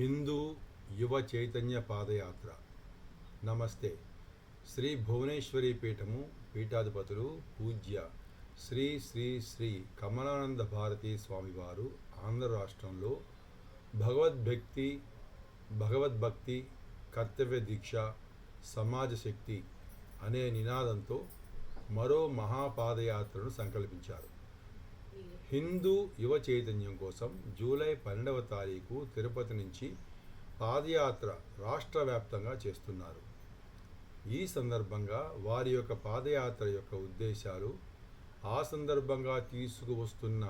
హిందూ యువ చైతన్య పాదయాత్ర. నమస్తే. శ్రీ భువనేశ్వరి పీఠము పీఠాధిపతులు పూజ్య శ్రీ శ్రీ శ్రీ కమలానంద భారతీ స్వామివారు ఆంధ్ర రాష్ట్రంలో భగవద్భక్తి భగవద్భక్తి కర్తవ్య దీక్ష సమాజ శక్తి అనే నినాదంతో మరో మహాపాదయాత్రను సంకల్పించారు. హిందూ యువ చైతన్యం కోసం జూలై పన్నెండవ తారీఖు తిరుపతి నుంచి పాదయాత్ర రాష్ట్ర వ్యాప్తంగా చేస్తున్నారు. ఈ సందర్భంగా వారి యొక్క పాదయాత్ర యొక్క ఉద్దేశాలు ఆ సందర్భంగా తీసుకువస్తున్న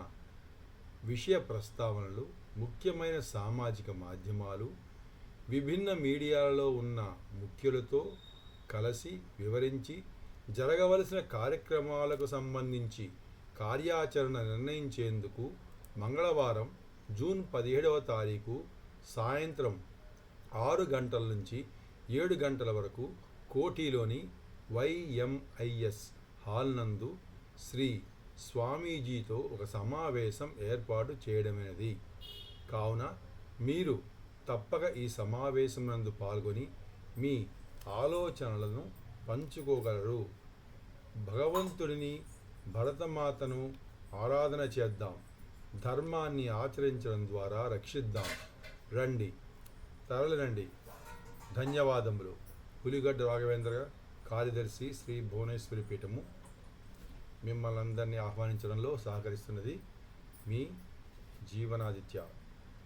విషయ ప్రస్తావనలు ముఖ్యమైన సామాజిక మాధ్యమాలు విభిన్న మీడియాలలో ఉన్న ముఖ్యులతో కలిసి వివరించి జరగవలసిన కార్యక్రమాలకు సంబంధించి కార్యాచరణ నిర్ణయించేందుకు మంగళవారం జూన్ పదిహేడవ తారీఖు సాయంత్రం ఆరు గంటల నుంచి ఏడు గంటల వరకు కోటిలోని వైఎంఐఎస్ హాల్ నందు శ్రీ స్వామీజీతో ఒక సమావేశం ఏర్పాటు చేయడమైనది. కావున మీరు తప్పక ఈ సమావేశం నందు పాల్గొని మీ ఆలోచనలను పంచుకోగలరు. భగవంతుడిని భరతమాతను ఆరాధన చేద్దాం. ధర్మాన్ని ఆచరించడం ద్వారా రక్షిద్దాం. రండి. తరలిరండి ధన్యవాదములు. పులిగడ్డ రాఘవేంద్ర కార్యదర్శి శ్రీ భువనేశ్వరి పీఠము మిమ్మల్ని అందరినీ ఆహ్వానించడంలో సహకరిస్తున్నది మీ జీవనాదిత్య.